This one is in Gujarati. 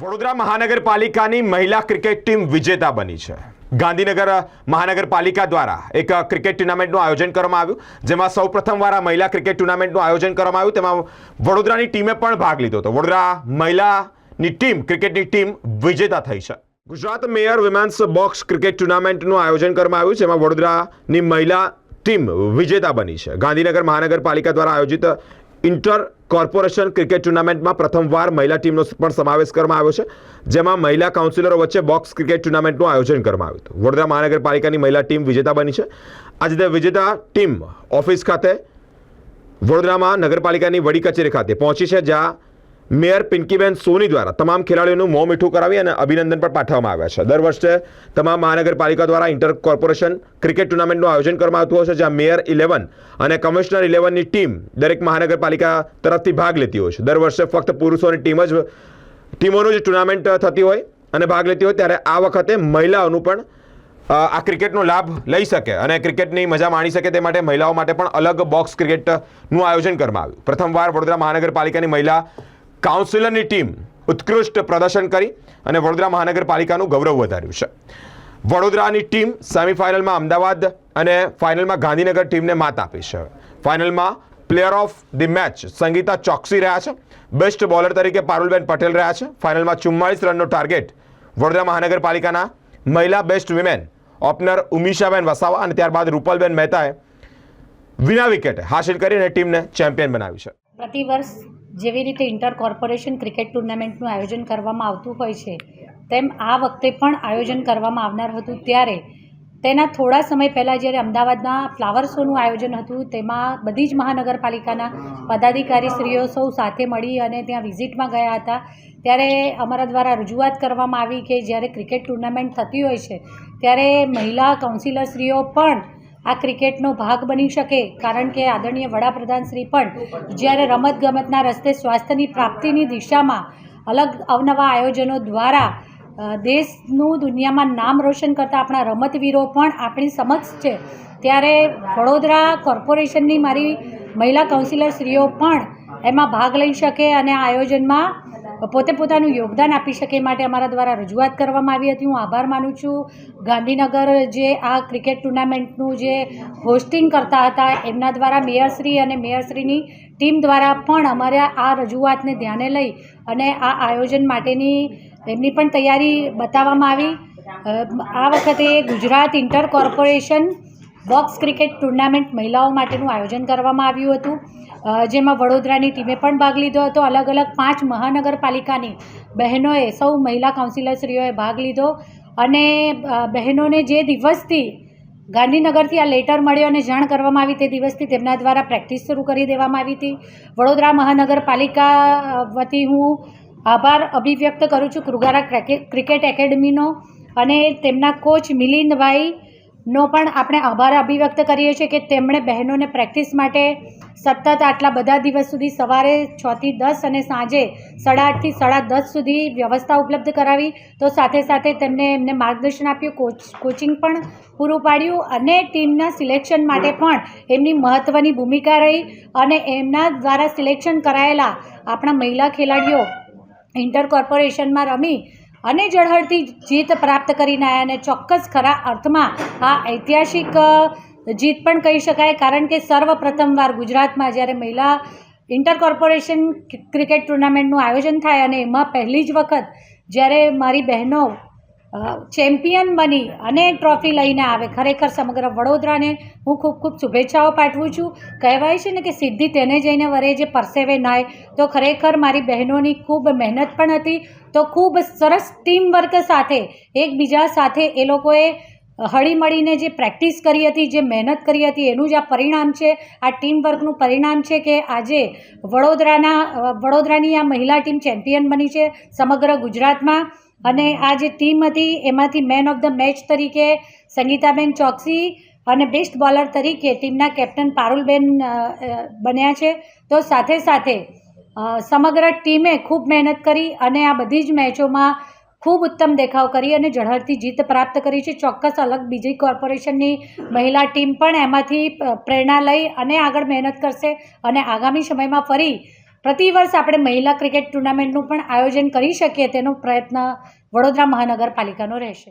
વડોદરા મહાનગરપાલિકાની મહિલા ક્રિકેટ ટીમ વિજેતા બની છે. ગાંધીનગર મહાનગરપાલિકા દ્વારા એક ક્રિકેટ ટુર્નામેન્ટનું આયોજન કરવામાં આવ્યું, જેમાં સૌ પ્રથમવાર મહિલા ક્રિકેટ ટુર્નામેન્ટનું આયોજન કરવામાં આવ્યું, તેમાં વડોદરાની ટીમે પણ ભાગ લીધો હતો. વડોદરા મહિલાની ટીમ, ક્રિકેટની ટીમ વિજેતા થઈ છે. Gujarat mayor women's box cricket ટુર્નામેન્ટનું આયોજન કરવામાં આવ્યું, જેમાં વડોદરાની મહિલા ટીમ વિજેતા બની છે. ગાંધીનગર મહાનગરપાલિકા દ્વારા આયોજિત ઇન્ટર કોર્પોરેશન ક્રિકેટ ટુર્નામેન્ટમાં પ્રથમવાર મહિલા ટીમનો પણ સમાવેશ કરવામાં આવ્યો છે, જેમાં મહિલા કાઉન્સિલરો વચ્ચે બોક્સ ક્રિકેટ ટુર્નામેન્ટનું આયોજન કરવામાં આવ્યું હતું. વડોદરા મહાનગરપાલિકાની મહિલા ટીમ વિજેતા બની છે. આજે તે વિજેતા ટીમ ઓફિસ ખાતે વડોદરામાં નગરપાલિકાની વડી કચેરી ખાતે પહોંચી છે, જ્યાં મેયર પિંકીબેન સોની દ્વારા તમામ ખેલાડીઓનું મોં મીઠું કરાવી અને અભિનંદન પણ પાઠવવામાં આવ્યા છે. દર વર્ષે તમામ મહાનગરપાલિકા દ્વારા ઇન્ટર કોર્પોરેશન ક્રિકેટ ટુર્નામેન્ટનું આયોજન કરવામાં આવતું હોય છે, જ્યાં મેયર ઇલેવન અને કમિશનર ઇલેવનની ટીમ દરેક મહાનગરપાલિકા તરફથી ભાગ લેતી હોય છે. દર વર્ષે ફક્ત પુરુષોની ટીમ જ, ટીમોનું જ ટુર્નામેન્ટ થતી હોય અને ભાગ લેતી હોય, ત્યારે આ વખતે મહિલાઓનું પણ આ ક્રિકેટનો લાભ લઈ શકે અને ક્રિકેટની મજા માણી શકે તે માટે મહિલાઓ માટે પણ અલગ બોક્સ ક્રિકેટનું આયોજન કરવામાં આવ્યું. પ્રથમવાર વડોદરા મહાનગરપાલિકાની મહિલા કાઉન્સિલરની ટીમ ઉત્કૃષ્ટ પ્રદર્શન કરી અને વડોદરા મહાનગરપાલિકાનું ગૌરવ વધાર્યું છે. વડોદરાની ટીમ સેમિફાઇનલમાં અમદાવાદ અને ફાઇનલમાં ગાંધીનગર ટીમને માત આપી છે. ફાઇનલમાં player of the match Sangeeta Choksi રહ્યા છે. બેસ્ટ બોલર તરીકે પારુલબેન પટેલ રહ્યા છે. ફાઇનલમાં ચુમ્માળીસ રનનો ટાર્ગેટ વડોદરા મહાનગરપાલિકાના મહિલા best women opener Umishaben Vasava અને ત્યારબાદ રૂપલબેન મહેતાએ વિના વિકેટે હાંસિલ કરીને ટીમને ચેમ્પિયન બનાવી છે. પ્રતિવર્ષ જેવી રીતે ઇન્ટર કોર્પોરેશન ક્રિકેટ ટુર્નામેન્ટનું આયોજન કરવામાં આવતું હોય છે, તેમ આ વખતે પણ આયોજન કરવામાં આવનાર હતું ત્યારે. તેના થોડા સમય પહેલાં જ્યારે અમદાવાદના ફ્લાવર શોનું આયોજન હતું, તેમાં બધી જ મહાનગરપાલિકાના પદાધિકારીશ્રીઓ સૌ સાથે મળી અને ત્યાં વિઝિટમાં ગયા હતા. ત્યારે અમારા દ્વારા રજૂઆત કરવામાં આવી કે જ્યારે ક્રિકેટ ટુર્નામેન્ટ થતી હોય છે, ત્યારે મહિલા કાઉન્સિલરશ્રીઓ પણ આ ક્રિકેટનો ભાગ બની શકે, કારણ કે આદરણીય વડાપ્રધાન શ્રી પણ જ્યારે રમતગમતના રસ્તે સ્વાસ્થ્યની પ્રાપ્તિની દિશામાં અલગ અવનવા આયોજનો દ્વારા દેશનું દુનિયામાં નામ રોશન કરતા આપણા રમતવીરો પણ આપણી સમક્ષ છે, ત્યારે વડોદરા કોર્પોરેશનની મારી મહિલા કાઉન્સિલરશ્રીઓ પણ એમાં ભાગ લઈ શકે અને આ આયોજનમાં પોતે પોતાનું યોગદાન આપી શકે માટે અમારા દ્વારા રજૂઆત કરવામાં આવી હતી. હું આભાર માનું છું. ગાંધીનગર જે આ ક્રિકેટ ટુર્નામેન્ટનું જે હોસ્ટિંગ કરતા હતા, એમના દ્વારા મેયરશ્રી અને મેયરશ્રીની ટીમ દ્વારા પણ અમારા આ રજૂઆતને ધ્યાને લઈ અને આ આયોજન માટેની એમની પણ તૈયારી બતાવવામાં આવી. આ વખતે Gujarat inter corporation box cricket tournament મહિલાઓ માટેનું આયોજન કરવામાં આવ્યું હતું. જેમાં વડોદરાની ટીમે પણ ભાગ લીધો હતો. અલગ અલગ પાંચ મહાનગરપાલિકાની બહેનોએ, સૌ મહિલા કાઉન્સિલરશ્રીઓએ ભાગ લીધો અને બહેનોને જે દિવસથી ગાંધીનગરથી આ લેટર મળ્યો અને જાણ કરવામાં આવી તે દિવસથી તેમના દ્વારા પ્રેક્ટિસ શરૂ કરી દેવામાં આવી હતી. વડોદરા મહાનગરપાલિકા વતી હું આભાર અભિવ્યક્ત કરું છું. કૃગારા ક્રિકે- ક્રિકેટ એકેડમીનો અને તેમના કોચ મિલિંદભાઈ નો પણ આપણે આભાર અભિવ્યક્ત કરીએ છીએ કે તેમણે બહેનોને પ્રેક્ટિસ માટે સતત આટલા બધા દિવસ સુધી સવારે છથી દસ અને સાંજે સાડા આઠથી સાડા દસ સુધી વ્યવસ્થા ઉપલબ્ધ કરાવી. તો સાથે સાથે તેમને એમને માર્ગદર્શન આપ્યું કોચ કોચિંગ પણ પૂરું પાડ્યું અને ટીમના સિલેક્શન માટે પણ એમની મહત્ત્વની ભૂમિકા રહી અને એમના દ્વારા સિલેક્શન કરાયેલા આપણા મહિલા ખેલાડીઓ ઇન્ટર કોર્પોરેશનમાં રમી અને ઝળહળતી જીત પ્રાપ્ત કરીને આવ્યા અને ચોક્કસ ખરા અર્થમાં આ ઐતિહાસિક જીત પણ કહી શકાય. કારણ કે સર્વપ્રથમવાર ગુજરાતમાં જ્યારે મહિલા ઇન્ટર કોર્પોરેશન ક્રિકેટ ટુર્નામેન્ટનું આયોજન થાય અને એમાં પહેલી જ વખત જ્યારે મારી બહેનો ચેમ્પિયન બની અને ટ્રોફી લઈને આવે. ખરેખર સમગ્ર વડોદરાને હું ખૂબ ખૂબ શુભેચ્છાઓ પાઠવું છું. કહેવાય છે ને કે સિદ્ધિ તેને જઈને વરે જે પરસેવે નાય. તો ખરેખર મારી બહેનોની ખૂબ મહેનત પણ હતી. તો ખૂબ સરસ ટીમ વર્ક સાથે એકબીજા સાથે એ લોકોએ હળીમળીને જે પ્રેક્ટિસ કરી હતી, જે મહેનત કરી હતી, એનું જ આ પરિણામ છે, આ ટીમ વર્કનું પરિણામ છે કે આજે વડોદરાના વડોદરાની આ મહિલા ટીમ ચેમ્પિયન બની છે સમગ્ર ગુજરાતમાં. અને આ જે ટીમ હતી, એમાંથી મેન ઓફ ધ મેચ તરીકે સંગીતાબેન ચોકસી અને બેસ્ટ બોલર તરીકે ટીમના કેપ્ટન પારુલબેન બન્યા છે. તો સાથે સાથે સમગ્ર ટીમે ખૂબ મહેનત કરી અને આ બધી જ મેચોમાં ખૂબ ઉત્તમ દેખાવ કરી અને ઝળહળતી જીત પ્રાપ્ત કરી છે. ચોક્કસ અલગ બીજી કોર્પોરેશનની મહિલા ટીમ પણ એમાંથી પ્રેરણા લઈ અને આગળ મહેનત કરશે અને આગામી સમયમાં ફરી પ્રતિવર્ષ આપણે મહિલા ક્રિકેટ ટુર્નામેન્ટનું પણ આયોજન કરી શકીએ તેનો પ્રયત્ન વડોદરા મહાનગરપાલિકાનો રહેશે.